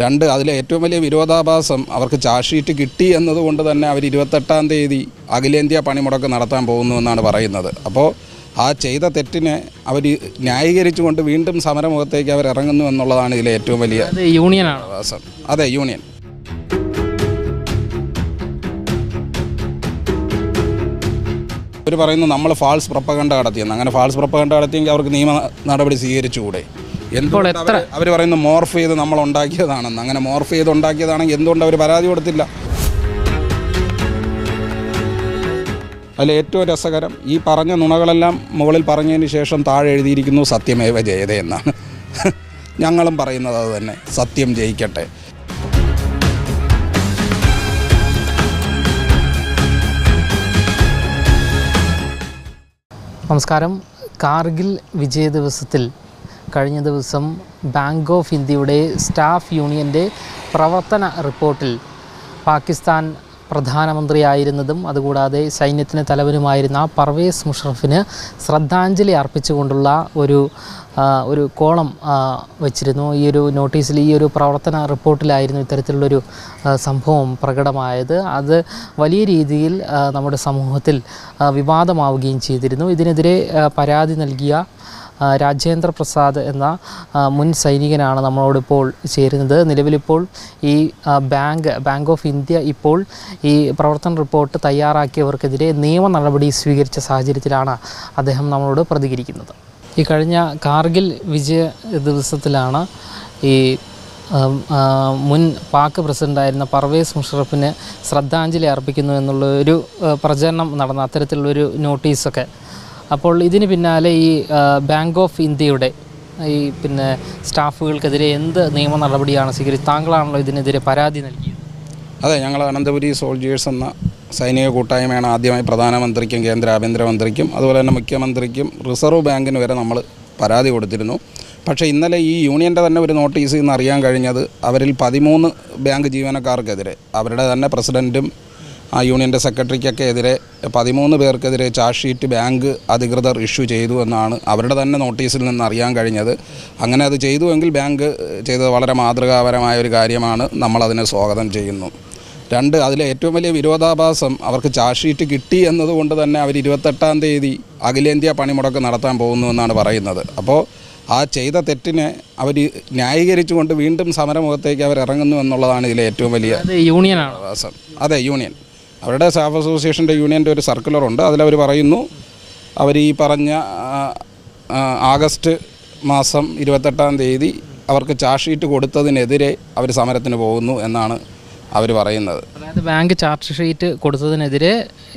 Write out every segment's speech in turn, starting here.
രണ്ട് അതിലെ ഏറ്റവും വലിയ വിരോധാഭാസം അവർക്ക് ചാർജ് ഷീറ്റ് കിട്ടി എന്നതുകൊണ്ട് തന്നെ അവർ ഇരുപത്തെട്ടാം തീയതി അഖിലേന്ത്യാ പണിമുടക്ക് നടത്താൻ പോകുന്നു എന്നാണ് പറയുന്നത്. അപ്പോൾ ആ ചെയ്ത തെറ്റിനെ അവർ ന്യായീകരിച്ചുകൊണ്ട് വീണ്ടും സമരമുഖത്തേക്ക് അവർ ഇറങ്ങുന്നു എന്നുള്ളതാണ് ഇതിലെ ഏറ്റവും വലിയ യൂണിയൻ യൂണിയനാണ്? അതെ യൂണിയൻ. അവർ പറയുന്നു നമ്മൾ ഫാൾസ് പ്രപ്പകണ്ട നടത്തിയെന്ന്. അങ്ങനെ ഫാൾസ് പ്രപ്പകണ്ട നടത്തിയെങ്കിൽ അവർക്ക് നിയമ നടപടി സ്വീകരിച്ചുകൂടെ? എന്തുകൊണ്ട് അവർ അവർ പറയുന്നു മോർഫ് ചെയ്ത് നമ്മൾ ഉണ്ടാക്കിയതാണെന്ന്. അങ്ങനെ മോർഫ് ചെയ്ത് ഉണ്ടാക്കിയതാണെങ്കിൽ എന്തുകൊണ്ട് അവർ പരാതി കൊടുത്തില്ല? അതിൽ ഏറ്റവും രസകരം ഈ പറഞ്ഞ നുണകളെല്ലാം മുകളിൽ പറഞ്ഞതിന് ശേഷം താഴെ എഴുതിയിരിക്കുന്നു സത്യമേവ ജയത എന്നാണ്. ഞങ്ങളും പറയുന്നത് അത് തന്നെ. സത്യം ജയിക്കട്ടെ. നമസ്കാരം. കാർഗിൽ വിജയ ദിവസത്തിൽ കഴിഞ്ഞ ദിവസം ബാങ്ക് ഓഫ് ഇന്ത്യയുടെ സ്റ്റാഫ് യൂണിയന്റെ പ്രവർത്തന റിപ്പോർട്ടിൽ പാകിസ്ഥാൻ പ്രധാനമന്ത്രിയായിരുന്നതും അതുകൂടാതെ സൈന്യത്തിന് തലവനുമായിരുന്ന പർവേസ് മുഷറഫിന് ശ്രദ്ധാഞ്ജലി അർപ്പിച്ചുകൊണ്ടുള്ള ഒരു ഒരു കോളം വെച്ചിരുന്നു. ഈ ഒരു നോട്ടീസിൽ ഈ ഒരു പ്രവർത്തന റിപ്പോർട്ടിലായിരുന്നു ഇത്തരത്തിലുള്ളൊരു സംഭവം പ്രകടമായത്. അത് വലിയ രീതിയിൽ നമ്മുടെ സമൂഹത്തിൽ വിവാദമാവുകയും ചെയ്തിരുന്നു. ഇതിനെതിരെ പരാതി നൽകിയ രാജേന്ദ്ര പ്രസാദ് എന്ന മുൻ സൈനികനാണ് നമ്മളോടിപ്പോൾ ചേരുന്നത്. നിലവിലിപ്പോൾ ഈ ബാങ്ക് ബാങ്ക് ഓഫ് ഇന്ത്യ ഇപ്പോൾ ഈ പ്രവർത്തന റിപ്പോർട്ട് തയ്യാറാക്കിയവർക്കെതിരെ നിയമ നടപടി സ്വീകരിച്ച സാഹചര്യത്തിലാണ് അദ്ദേഹം നമ്മളോട് പ്രതികരിക്കുന്നത്. ഈ കഴിഞ്ഞ കാർഗിൽ വിജയ ദിവസത്തിലാണ് ഈ മുൻ പാക് പ്രസിഡന്റായിരുന്ന പർവേസ് മുഷറഫിന് ശ്രദ്ധാഞ്ജലി അർപ്പിക്കുന്നു എന്നുള്ള ഒരു പ്രചരണം നടന്ന അത്തരത്തിലുള്ളൊരു നോട്ടീസൊക്കെ അപ്പോൾ ഇതിന് പിന്നാലെ ഈ ബാങ്ക് ഓഫ് ഇന്ത്യയുടെ ഈ പിന്നെ സ്റ്റാഫുകൾക്കെതിരെ എന്ത് നിയമ നടപടിയാണ് സ്വീകരിച്ചത് താങ്കളാണല്ലോ ഇതിനെതിരെ പരാതി നൽകിയത്? അതെ ഞങ്ങൾ അനന്തപുരി സോൾജിയേഴ്സ് എന്ന സൈനിക കൂട്ടായ്മയാണ് ആദ്യമായി പ്രധാനമന്ത്രിക്കും കേന്ദ്ര ആഭ്യന്തരമന്ത്രിക്കും അതുപോലെ തന്നെ മുഖ്യമന്ത്രിക്കും റിസർവ് ബാങ്കിന് വരെ നമ്മൾ പരാതി കൊടുത്തിരുന്നു. പക്ഷേ ഇന്നലെ ഈ യൂണിയന്റെ തന്നെ ഒരു നോട്ടീസ് നിന്ന് അറിയാൻ കഴിഞ്ഞത് അവരിൽ പതിമൂന്ന് ബാങ്ക് ജീവനക്കാർക്കെതിരെ അവരുടെ തന്നെ പ്രസിഡന്റും ആ യൂണിയന്റെ സെക്രട്ടറിക്കൊക്കെ എതിരെ പതിമൂന്ന് പേർക്കെതിരെ ചാർജ് ഷീറ്റ് ബാങ്ക് അധികൃതർ ഇഷ്യൂ ചെയ്തു എന്നാണ് അവരുടെ തന്നെ നോട്ടീസിൽ നിന്ന് അറിയാൻ കഴിഞ്ഞത്. അങ്ങനെ അത് ചെയ്തുവെങ്കിൽ ബാങ്ക് ചെയ്തത് വളരെ മാതൃകാപരമായ ഒരു കാര്യമാണ്. നമ്മളതിനെ സ്വാഗതം ചെയ്യുന്നു. രണ്ട് അതിലെ ഏറ്റവും വലിയ വിരോധാഭാസം അവർക്ക് ചാർജ് ഷീറ്റ് കിട്ടി എന്നതുകൊണ്ട് തന്നെ അവർ ഇരുപത്തെട്ടാം തീയതി അഖിലേന്ത്യാ പണിമുടക്ക് നടത്താൻ പോകുന്നു എന്നാണ് പറയുന്നത്. അപ്പോൾ ആ ചെയ്ത തെറ്റിനെ അവർ ന്യായീകരിച്ചുകൊണ്ട് വീണ്ടും സമരമുഖത്തേക്ക് അവർ ഇറങ്ങുന്നു എന്നുള്ളതാണ് ഇതിലെ ഏറ്റവും വലിയ യൂണിയൻ യൂണിയനാണ്? വിശ്വാസം അതെ യൂണിയൻ. അവരുടെ സ്റ്റാഫ് അസോസിയേഷന്റെ യൂണിയന്റെ ഒരു സർക്കുലറുണ്ട് അതിലവർ പറയുന്നു അവർ ഈ പറഞ്ഞ ആഗസ്റ്റ് മാസം ഇരുപത്തെട്ടാം തീയതി അവർക്ക് ചാർജ് ഷീറ്റ് കൊടുത്തതിനെതിരെ അവർ സമരത്തിന് പോകുന്നു എന്നാണ് അവർ പറയുന്നത്. അതായത് ബാങ്ക് ചാർജ് ഷീറ്റ് കൊടുത്തതിനെതിരെ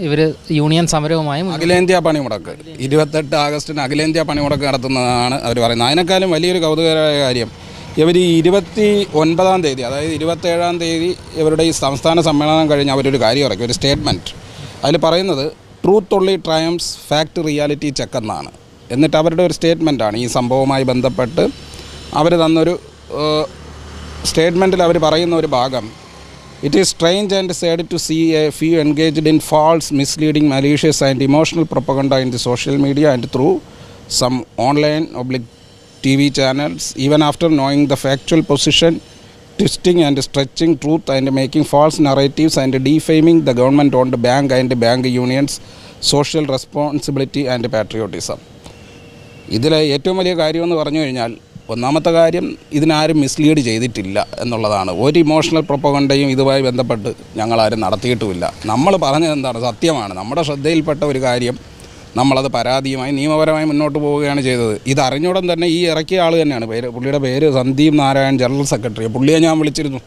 ഇവർ യൂണിയൻ സമരവുമായി അഖിലേന്ത്യാ പണിമുടക്ക്. ഇരുപത്തെട്ട് ആഗസ്റ്റിന് അഖിലേന്ത്യാ പണിമുടക്ക് നടത്തുന്നതാണ് അവർ പറയുന്നത്. അതിനേക്കാളും വലിയൊരു കൗതുകകരമായ കാര്യം ഇവർ ഇരുപത്തി ഒൻപതാം തീയതി അതായത് ഇരുപത്തേഴാം തീയതി ഇവരുടെ ഈ സംസ്ഥാന സമ്മേളനം കഴിഞ്ഞ് അവരൊരു കാര്യം ഇറക്കി ഒരു സ്റ്റേറ്റ്മെന്റ് അതിൽ പറയുന്നത് truth only triumphs fact reality check എന്നാണ്. എന്നിട്ട് അവരുടെ ഒരു സ്റ്റേറ്റ്മെന്റാണ് ഈ സംഭവവുമായി ബന്ധപ്പെട്ട് അവർ തന്നൊരു സ്റ്റേറ്റ്മെന്റിൽ അവർ പറയുന്ന ഒരു ഭാഗം. It is strange and sad to see a few engaged in false misleading malicious and emotional propaganda in the social media and through some online oblique T V channels even after knowing the factual position twisting and stretching truth and making false narratives and defaming the government the bank and bank unions social responsibility and patriotism ഇതിലെ ഏറ്റവും വലിയ കാര്യമെന്ന് പറഞ്ഞു കഴിഞ്ഞാൽ ഒന്നാമത്തെ കാര്യം ഇതിനാരും mislead ചെയ്തിട്ടില്ല എന്നുള്ളതാണ്. ഒരു ഇമോഷണൽ പ്രൊപ്പകൊണ്ടയും ഇതുമായി ബന്ധപ്പെട്ട് ഞങ്ങളാരും നടത്തിയിട്ടുമില്ല. നമ്മൾ പറഞ്ഞത് എന്താണ്? സത്യമാണ്. നമ്മുടെ ശ്രദ്ധയിൽപ്പെട്ട ഒരു കാര്യം നമ്മളത് പരാതിയുമായി നിയമപരമായി മുന്നോട്ട് പോവുകയാണ് ചെയ്തത്. ഇത് തന്നെ ഈ ഇറക്കിയ ആൾ തന്നെയാണ്. പേര് പുള്ളിയുടെ പേര് സന്ദീപ് നാരായൺ ജനറൽ സെക്രട്ടറി. പുള്ളിയെ ഞാൻ വിളിച്ചിരുന്നു.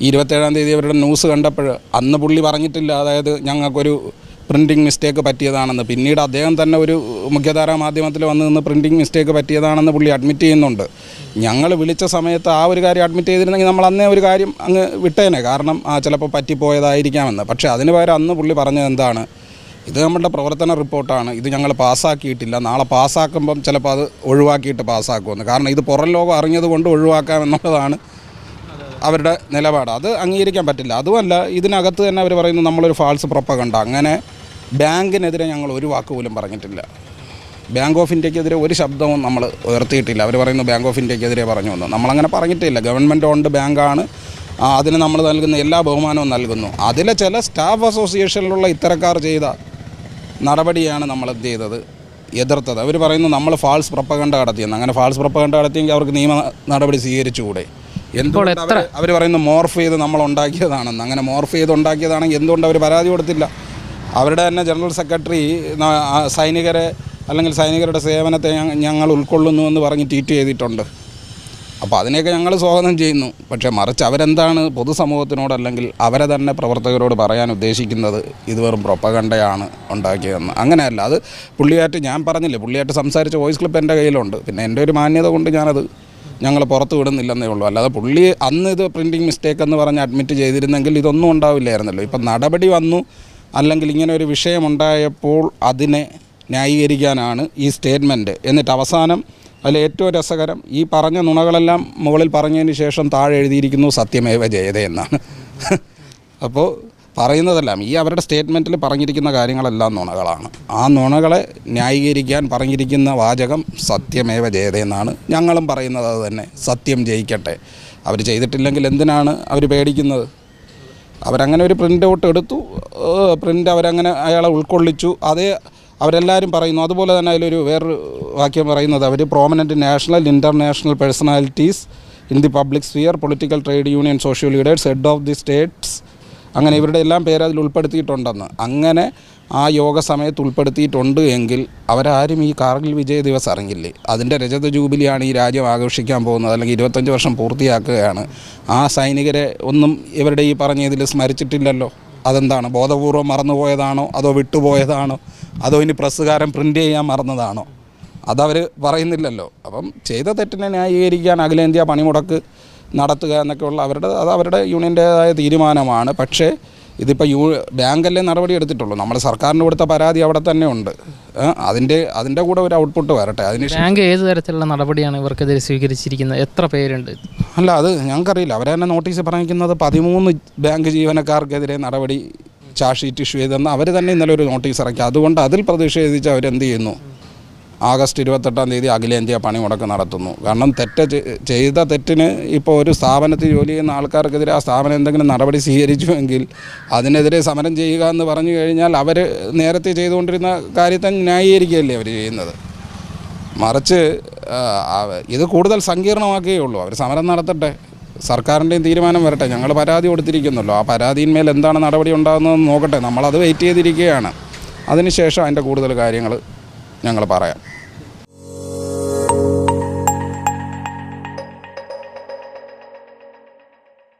ഇരുപത്തേഴാം തീയതി അവരുടെ ന്യൂസ് കണ്ടപ്പോൾ അന്ന് പുള്ളി പറഞ്ഞിട്ടില്ല. അതായത് ഞങ്ങൾക്കൊരു പ്രിന്റിംഗ് മിസ്റ്റേക്ക് പറ്റിയതാണെന്ന്. പിന്നീട് അദ്ദേഹം തന്നെ ഒരു മുഖ്യധാരാ മാധ്യമത്തിൽ വന്ന് നിന്ന് പ്രിന്റിംഗ് മിസ്റ്റേക്ക് പറ്റിയതാണെന്ന് പുള്ളി അഡ്മിറ്റ് ചെയ്യുന്നുണ്ട്. ഞങ്ങൾ വിളിച്ച സമയത്ത് ആ ഒരു കാര്യം അഡ്മിറ്റ് ചെയ്തിരുന്നെങ്കിൽ നമ്മൾ അന്നേ ഒരു കാര്യം അങ്ങ് വിട്ടേനെ. കാരണം ആ ചിലപ്പോൾ പറ്റിപ്പോയതായിരിക്കാമെന്ന്. പക്ഷേ അതിന് പകരം അന്ന് പുള്ളി പറഞ്ഞത് എന്താണ്? ഇത് നമ്മളുടെ പ്രവർത്തന റിപ്പോർട്ടാണ്. ഇത് ഞങ്ങൾ പാസ്സാക്കിയിട്ടില്ല. നാളെ പാസ്സാക്കുമ്പം ചിലപ്പോൾ അത് ഒഴിവാക്കിയിട്ട് പാസ്സാക്കുമെന്ന്. കാരണം ഇത് പുറം ലോകം അറിഞ്ഞത് കൊണ്ട് ഒഴിവാക്കാമെന്നുള്ളതാണ് അവരുടെ നിലപാട്. അത് അംഗീകരിക്കാൻ പറ്റില്ല. അതുമല്ല ഇതിനകത്ത് തന്നെ അവർ പറയുന്നു നമ്മളൊരു ഫാൾസ് പ്രൊപ്പകണ്ട അങ്ങനെ ബാങ്കിനെതിരെ ഞങ്ങൾ ഒരു വാക്ക് പോലും പറഞ്ഞിട്ടില്ല. ബാങ്ക് ഓഫ് ഇന്ത്യക്കെതിരെ ഒരു ശബ്ദവും നമ്മൾ ഉയർത്തിയിട്ടില്ല. അവർ പറയുന്നു ബാങ്ക് ഓഫ് ഇന്ത്യക്കെതിരെ പറഞ്ഞു വന്നു നമ്മളങ്ങനെ പറഞ്ഞിട്ടില്ല. ഗവൺമെന്റ് ഓൺഡ് ബാങ്കാണ് അതിന് നമ്മൾ നൽകുന്ന എല്ലാ ബഹുമാനവും നൽകുന്നു. അതിലെ ചില സ്റ്റാഫ് അസോസിയേഷനിലുള്ള ഇത്തരക്കാർ ചെയ്ത നടപടിയാണ് നമ്മൾ എന്ത് ചെയ്തത്? എതിർത്തത്. അവർ പറയുന്നു നമ്മൾ ഫാൾസ് പ്രപ്പകണ്ട നടത്തിയെന്ന്. അങ്ങനെ ഫാൾസ് പ്രപ്പകണ്ട നടത്തിയെങ്കിൽ അവർക്ക് നിയമ നടപടി സ്വീകരിച്ചുകൂടെ? എന്തുകൊണ്ട് അവർ അവർ പറയുന്നു മോർഫ് ചെയ്ത് നമ്മൾ ഉണ്ടാക്കിയതാണെന്ന്. അങ്ങനെ മോർഫ് ചെയ്ത് ഉണ്ടാക്കിയതാണെങ്കിൽ എന്തുകൊണ്ട് അവർ പരാതി കൊടുത്തില്ല? അവരുടെ തന്നെ ജനറൽ സെക്രട്ടറി സൈനികരെ അല്ലെങ്കിൽ സൈനികരുടെ സേവനത്തെ ഞങ്ങൾ ഉൾക്കൊള്ളുന്നു എന്ന് പറഞ്ഞ് ട്വീറ്റ് ചെയ്തിട്ടുണ്ട്. അപ്പോൾ അതിനെയൊക്കെ ഞങ്ങൾ സ്വാഗതം ചെയ്യുന്നു. പക്ഷേ മറിച്ച് അവരെന്താണ് പൊതുസമൂഹത്തിനോട് അല്ലെങ്കിൽ അവരെ തന്നെ പ്രവർത്തകരോട് പറയാൻ ഉദ്ദേശിക്കുന്നത് ഇത് വെറും പ്രൊപ്പകണ്ടയാണ് ഉണ്ടാക്കിയതെന്ന്. അങ്ങനെയല്ല അത് പുള്ളിയായിട്ട് ഞാൻ പറഞ്ഞില്ലേ പുള്ളിയായിട്ട് സംസാരിച്ച വോയിസ് ക്ലിപ്പ് എന്റെ കയ്യിലുണ്ട്. പിന്നെ എന്റെ ഒരു മാന്യത കൊണ്ട് ഞാനത് ഞങ്ങൾ പുറത്ത് വിടുന്നില്ലെന്നേ ഉള്ളൂ. അല്ലാതെ പുള്ളി അന്ന് ഇത് പ്രിന്റിങ് മിസ്റ്റേക്ക് എന്ന് പറഞ്ഞ് അഡ്മിറ്റ് ചെയ്തിരുന്നെങ്കിൽ ഇതൊന്നും ഉണ്ടാവില്ലായിരുന്നല്ലോ. ഇപ്പം നടപടി വന്നു അല്ലെങ്കിൽ ഇങ്ങനെ ഒരു വിഷയമുണ്ടായപ്പോൾ അതിനെ ന്യായീകരിക്കാനാണ് ഈ സ്റ്റേറ്റ്മെന്റ് എന്നിട്ട് അവസാനം അതിൽ ഏറ്റവും രസകരം ഈ പറഞ്ഞ നുണകളെല്ലാം മുകളിൽ പറഞ്ഞതിന് ശേഷം താഴെ എഴുതിയിരിക്കുന്നു സത്യമേവ ജയത എന്നാണ്. അപ്പോൾ പറയുന്നതെല്ലാം ഈ അവരുടെ സ്റ്റേറ്റ്മെന്റിൽ പറഞ്ഞിരിക്കുന്ന കാര്യങ്ങളെല്ലാം നുണകളാണ്. ആ നുണകളെ ന്യായീകരിക്കാൻ പറഞ്ഞിരിക്കുന്ന വാചകം സത്യമേവ ജയതേ എന്നാണ്. ഞങ്ങളും പറയുന്നത് അത് തന്നെ. സത്യം ജയിക്കട്ടെ. അവർ ചെയ്തിട്ടില്ലെങ്കിൽ എന്തിനാണ് അവർ പേടിക്കുന്നത്? അവരങ്ങനെ ഒരു പ്രിന്റ് ഔട്ട് എടുത്തു. പ്രിന്റ് അവരങ്ങനെ അയാളെ ഉൾക്കൊള്ളിച്ചു. അതേ അവരെല്ലാവരും പറയുന്നു. അതുപോലെ തന്നെ അതിലൊരു വേറൊരു വാക്യം പറയുന്നത് അവർ prominent national international personalities in the public sphere political trade union social leaders head of the states അങ്ങനെ ഇവരുടെ എല്ലാം പേര് അതിൽ ഉൾപ്പെടുത്തിയിട്ടുണ്ടെന്ന്. അങ്ങനെ ആ യോഗ സമയത്ത് ഉൾപ്പെടുത്തിയിട്ടുണ്ട് എങ്കിൽ അവരാരും ഈ കാർഗിൽ വിജയ ദിവസം അറിഞ്ഞില്ലേ? അതിന്റെ രജത ജൂബിലിയാണ് ഈ രാജ്യം ആഘോഷിക്കാൻ പോകുന്നത്. അല്ലെങ്കിൽ ഇരുപത്തഞ്ച് വർഷം പൂർത്തിയാക്കുകയാണ്. ആ സൈനികരെ ഒന്നും ഇവരുടെ ഈ പറഞ്ഞ ഇതിൽ സ്മരിച്ചിട്ടില്ലല്ലോ. അതെന്താണ്? ബോധപൂർവം മറന്നുപോയതാണോ? അതോ വിട്ടുപോയതാണോ? അതോ ഇനി പ്രസ്സുകാരൻ പ്രിന്റ് ചെയ്യാൻ മറന്നതാണോ? അതവർ പറയുന്നില്ലല്ലോ. അപ്പം ചെയ്ത തെറ്റിനെ ന്യായീകരിക്കാൻ അഖിലേന്ത്യാ പണിമുടക്ക് നടത്തുക എന്നൊക്കെയുള്ള അവരുടെ അത് അവരുടെ യൂണിയന്റേതായ തീരുമാനമാണ്. പക്ഷേ ഇതിപ്പോൾ യൂ ബാങ്കല്ലേ നടപടി എടുത്തിട്ടുള്ളൂ. നമ്മൾ സർക്കാരിന് കൊടുത്ത പരാതി അവിടെ തന്നെ ഉണ്ട്. അതിന്റെ അതിന്റെ കൂടെ ഒരു ഔട്ട്പുട്ട് വരട്ടെ. അതിന് ബാങ്ക് ഏത് തരത്തിലുള്ള നടപടിയാണ് ഇവർക്കെതിരെ സ്വീകരിച്ചിരിക്കുന്നത്? എത്ര പേരുണ്ട്? അല്ല അത് ഞങ്ങൾക്കറിയില്ല. അവരെ തന്നെ നോട്ടീസ് പറഞ്ഞിരിക്കുന്നത് പതിമൂന്ന് ബാങ്ക് ജീവനക്കാർക്കെതിരെ നടപടി ചാർജ് ഷീറ്റ് ഇഷ്യൂ ചെയ്തെന്ന് അവർ തന്നെ ഇന്നലെ ഒരു നോട്ടീസ് ഇറക്കി. അതുകൊണ്ട് അതിൽ പ്രതിഷേധിച്ച് അവരെന്ത് ചെയ്യുന്നു? ആഗസ്റ്റ് ഇരുപത്തെട്ടാം തീയതി അഖിലേന്ത്യാ പണിമുടക്ക് നടത്തുന്നു. കാരണം തെറ്റ് ചെയ്ത തെറ്റിന് ഇപ്പോൾ ഒരു സ്ഥാപനത്തിൽ ജോലി ചെയ്യുന്ന ആൾക്കാർക്കെതിരെ ആ സ്ഥാപനം എന്തെങ്കിലും നടപടി സ്വീകരിച്ചുവെങ്കിൽ അതിനെതിരെ സമരം ചെയ്യുക എന്ന് പറഞ്ഞു കഴിഞ്ഞാൽ അവർ നേരത്തെ ചെയ്തുകൊണ്ടിരുന്ന കാര്യത്തെ ന്യായീകരിക്കുകയല്ലേ അവർ ചെയ്യുന്നത്? മറിച്ച് ഇത് കൂടുതൽ സങ്കീർണമാക്കുകയുള്ളൂ അവർ സമരം നടത്തട്ടെ. സർക്കാരിന്റെയും തീരുമാനം വരട്ടെ. ഞങ്ങൾ പരാതി കൊടുത്തിരിക്കുന്നല്ലോ ആ പരാതിയിന്മേൽ എന്താണ് നടപടി ഉണ്ടാകുന്നതെന്ന് നോക്കട്ടെ. നമ്മളത് വെയിറ്റ് ചെയ്തിരിക്കുകയാണ്. അതിനുശേഷം അതിന്റെ കൂടുതൽ കാര്യങ്ങൾ ഞങ്ങൾ പറയാം.